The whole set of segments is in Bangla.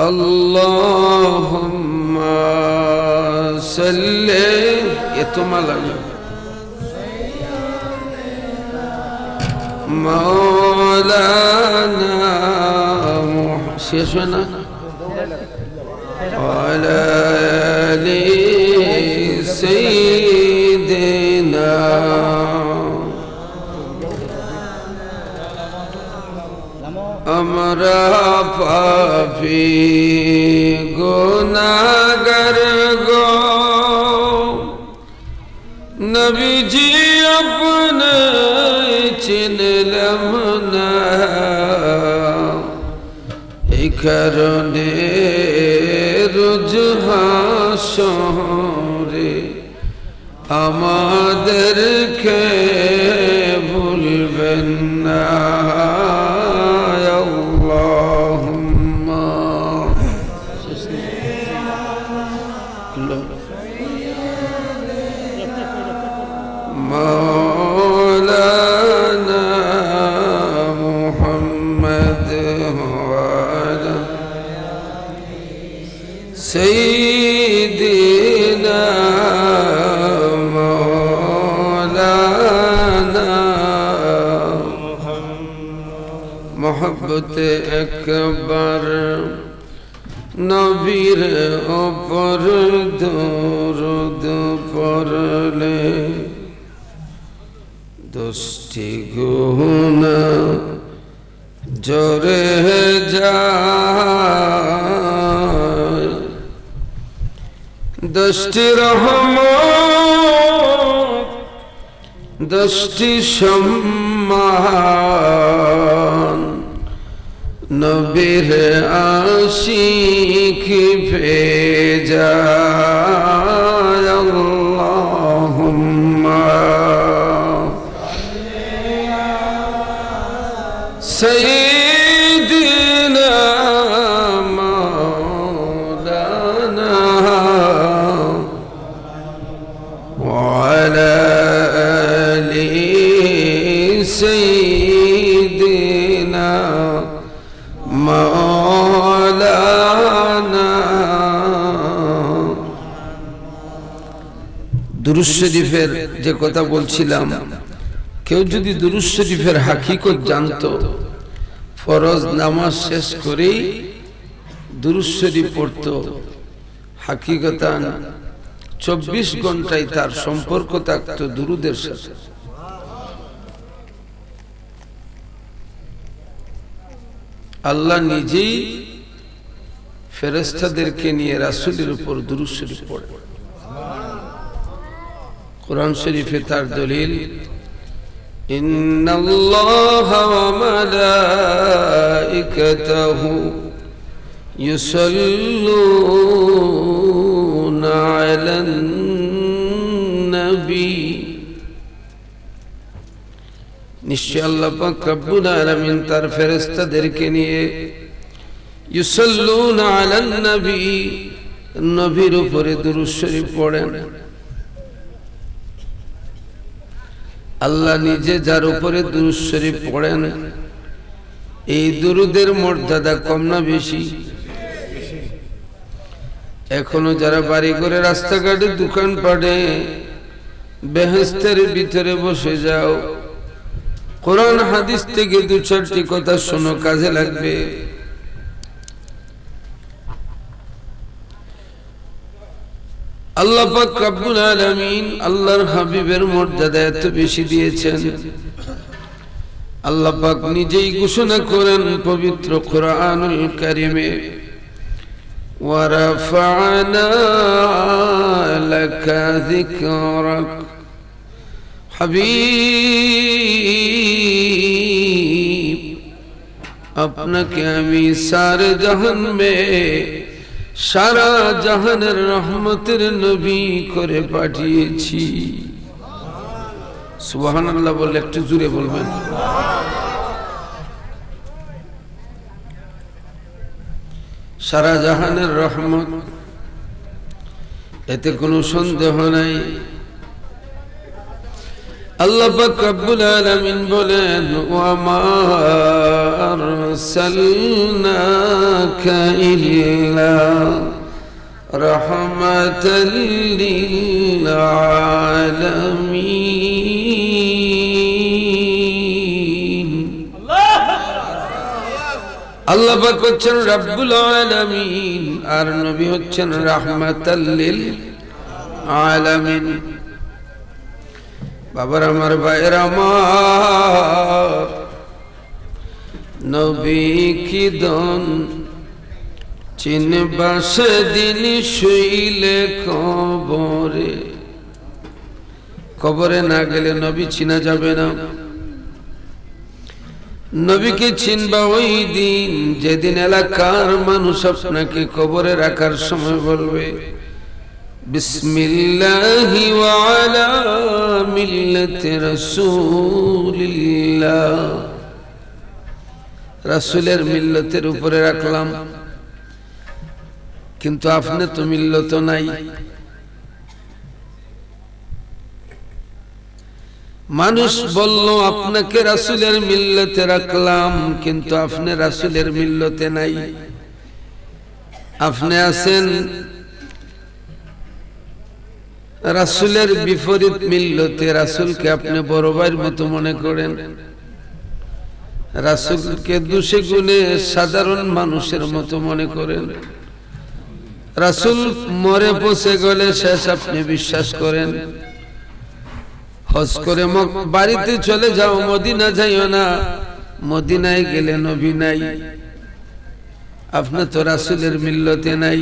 اللهم صل يتملى مولانا محسسنا وعلى آل سيدنا পাপি গুনাগর গো। নবীজি আপনে চিনলাম না। এই কারণে রোজ হাসরে আমাদেরকে ভুলবেন না। مولانا محمد وعلى سيدنا مولانا محبت أكبر. নবীর ওপর দরুদ পড়লে দোষটি গুণা জোরে যায়। দশটি রহমত দশটি সম্মান নবীর আশিক ভেজা আল্লাহুম্মা। সাইয়্যিদ দুরুজ শরীফের যে কথা বলছিলাম, কেউ যদি দুরুজ শরীফের হাকিকত জানতো, ফরজ নামাজ শেষ করেই দুরুজ শরীফ পড়তো, হাকিকতান চব্বিশ ঘন্টায় তার সম্পর্ক থাকতো দুরুদের সাথে। আল্লাহ নিজেই ফেরেস্তাদেরকে নিয়ে রাসুলের উপর দুরুজ শরীফ পড়ে। কোরআন শরীফে তার দলিল إن الله وملائكته يصلون على النبي নিশ্চয় আল্লাহ পাক রব্বুল আলামিন তার ফেরেশতাদেরকে নিয়ে ইউসাল্লুনা আলান নবী নবীর উপরে দুরূদ শরীফ পড়েন আল্লাহ নিজে যার উপরে দুরূদ পড়েন, এই দুরুদের মর্যাদা কম না বেশি। এখনও যারা বাড়ি করে রাস্তাঘাটে দোকান পাড়ে বেহেস্তের ভিতরে বসে যাও। কোরআন হাদিস থেকে দু চারটি কথা শোনো, কাজে লাগবে। আল্লাহ পাক রব্বুল আলামিন আল্লাহর হাবিবের মর্যাদা এত বেশি দিয়েছেন আল্লাহ পাক নিজেই ঘোষণা করেন পবিত্র কোরআনুল কারিমে ورفعنا لك ذكرك হাবিব আপনাকে আমি সারে জাহান মে সারা জাহানের রহমতের নবী করে পাঠিয়েছি। সুবাহান আল্লাহ বললে একটু জুড়ে বলবেন। সারা জাহানের রহমত, এতে কোনো সন্দেহ নাই। আল্লাহ পাক রব্বুল বলেন ওয়ামা আরসালনাকা ইল্লা রাহমাতাল লিল আলামিন আল্লাহ হচ্ছেন রব্বুল আলামিন, আর নবী হচ্ছেন রাহমাতাল লিল আলামিন বাবার আমার ভাইয়ের আমার। নবী কি দন? চিনবা সেদিন শুইলে কবরে। কবরে না গেলে নবী চিনা যাবে না। নবীকে চিনবা ওই দিন, যেদিন এলাকার মানুষ আপনাকে কবরে রাখার সময় বলবে। بسم الله وعلى ملة رسول الله রাসূলের মিল্লতের উপরে রাখলাম কিন্তু আপনি তো মিল্লত নাই মানুষ বলল আপনাকে রাসূলের মিল্লতে রাখলাম কিন্তু আপনি রাসূলের মিল্লতে নাই আপনি আছেন রাসুলের বিপরীত মিল্লতে রাসুলকে আপনি বড় ভাইয়ের মতো মনে করেন। রাসুলকে দুষে গুণে সাধারণ মানুষের মতো মনে করেন। রাসুল মরে পচে গেলে শেষ, আপনি বিশ্বাস করেন। হজ করে বাড়িতে চলে যাও, মদিনা যাইও না। মদিনায় গেলে নবী নাই। আপনার তো রাসুলের মিল্লতে নাই।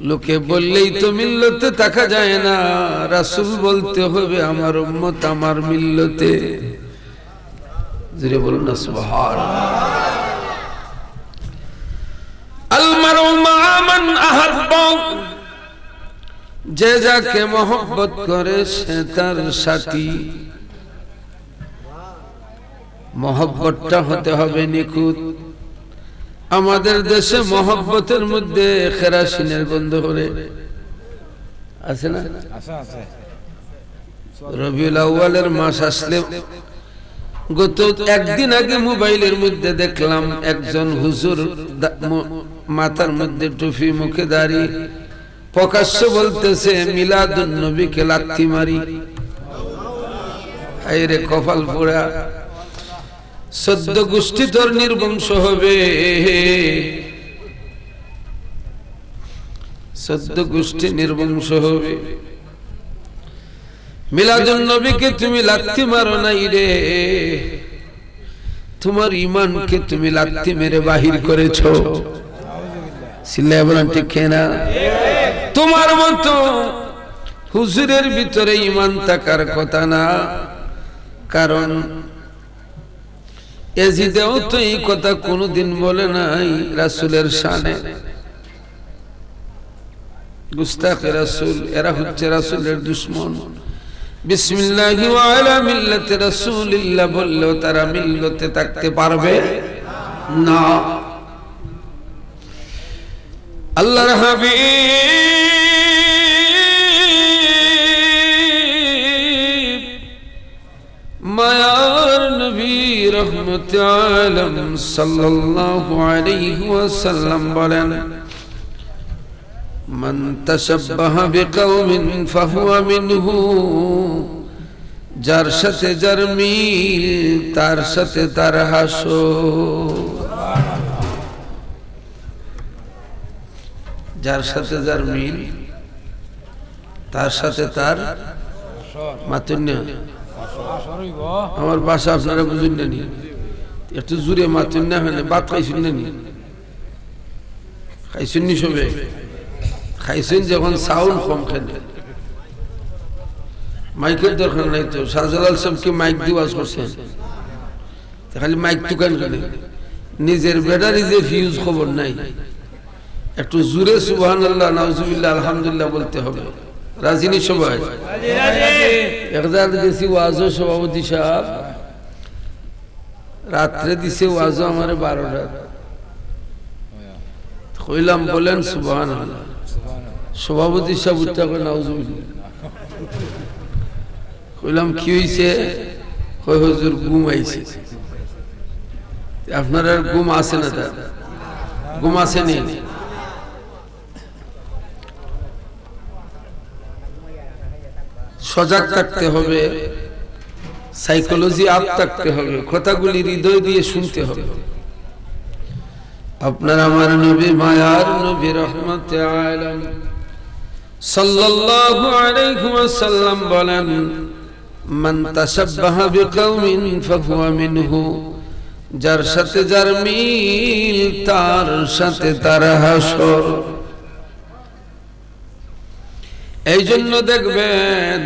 লোকে বললেই তো মিল্লতে থাকা যায় না। রাসুল বলতে হবে, আমার উম্মত আমার মিল্লতে। জুড়ে বলুন না আহাব্বা। যে যাকে মহব্বত করে, সে তার সাথী। মহব্বতটা হতে হবে নিখুঁত। আমাদের দেশে মহব্বতের মধ্যে খেরাসিনের গন্ধ করে। আছে না? রবিউল আউ্বালের মাস আসলে গত একদিন আগে মোবাইলের মধ্যে দেখলাম একজন হুজুর মাথার মধ্যে টুপি, মুখে দাড়ি, প্রকাশ্য বলতেছে, মিলাদুন নবীকে লাত্তি মারি। হায় রে কপাল পোড়া। সদ্য গোষ্ঠী তোর নির্বংশ হবে। সদ্য গোষ্ঠী নির্বংশ হবে। মিলাদুল নবীকে তুমি লাত্তি মারো নাই রে। তোমার ইমানকে তুমি লাত্তি মেরে বাহির করেছ। না? তোমার মতো হুজুরের ভিতরে ইমান থাকার কথা না। কারণ এজিদেও তো এই কথা কোনোদিন বলে নাই রাসুলের শানে। গুস্তাখে রাসুল, এরা হচ্ছে রাসুলের দুশ্মন। বিসমিল্লাহি ওয়া আলা রাসূলিল্লাহ বললেও তারা মিল্লতে থাকতে পারবে না। আল্লাহর হাবিব রহমত আলম সাল্লাল্লাহু আলাইহি ওয়াসাল্লাম বলেন, মান তাশাব্বাহা বিকাউমিন ফাহুয়া মিনহু যার সাথে যার মিল, তার সাথে তার হাসো যার সাথে যার মিল, তার সাথে তার মাতুন্য আমার বাসা আপনারা বুঝুন না একটু জুড়ে মাতুন্য হলে বাদ খাইছেন না নি? খাইছেন নি সবে? খাইছেন যখন সাউন্ড কম খেলে। মাইকের দরকার নাই তো শাহজালাল সাহেবকে মাইক দিয়ে ওয়াজ করছেন খালি মাইক তুকান কেন নিজের ব্যাটারি যে ফিউজ খবর নাই। একটু জুড়ে সুবহান আল্লাহ নাউজুবিল্লাহ আলহামদুলিল্লাহ বলতে হবে। রাজিনী সবাই? একদার গেছি ওয়াজও সভাপতি সাহেব। রাত্রে দিছে ওয়াজও আমার বারোটা কইলাম, বলেন সুবহান সভাপতি সাহেব উঠতে হবে নাউজুবিল্লাহ। কি হয়েছে কই হুজুর, ঘুম আইছে। আপনার আর ঘুম আছে না তার? ঘুম আসেনি সজাগ থাকতে হবে। সাইকোলজি আপ থাকতে হবে, কথাগুলি হৃদয় দিয়ে শুনতে হবে। আপনার আমার নবী মায়ার নবী রহমতে আলম সাল্লাল্লাহু আলাইহি ওয়াসাল্লাম বলেন, মান তাশাব্বাহা বিকাউমিন ফাহুয়া মিনহু যার সাথে যার মিল, তার সাথে তার হাসর। এই জন্য দেখবেন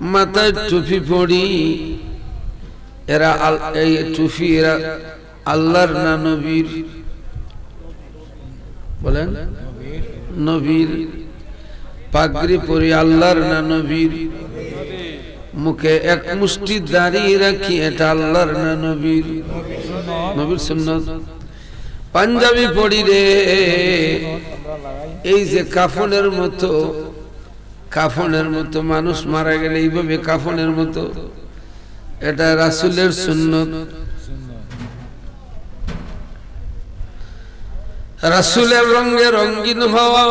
মাথায় টুপি পড়ি এরা এই টুপি এরা আল্লাহর না নবীর? বলেন, নবীর। পাগড়ি পরি আল্লাহর না নবীর? মুখে এক মুষ্টি দাঁড়িয়ে রাখি, এটা আল্লাহর না নবীর। নবীর সুন্নত। পাঞ্জাবি পড়ি রে, এই যে কাফনের মতো কাফনের মতো মানুষ মারা গেলে এইভাবে কাফনের মতো। এটা রাসুলের সুন্নত। রাসুলের রঙে রঙিন হওয়া।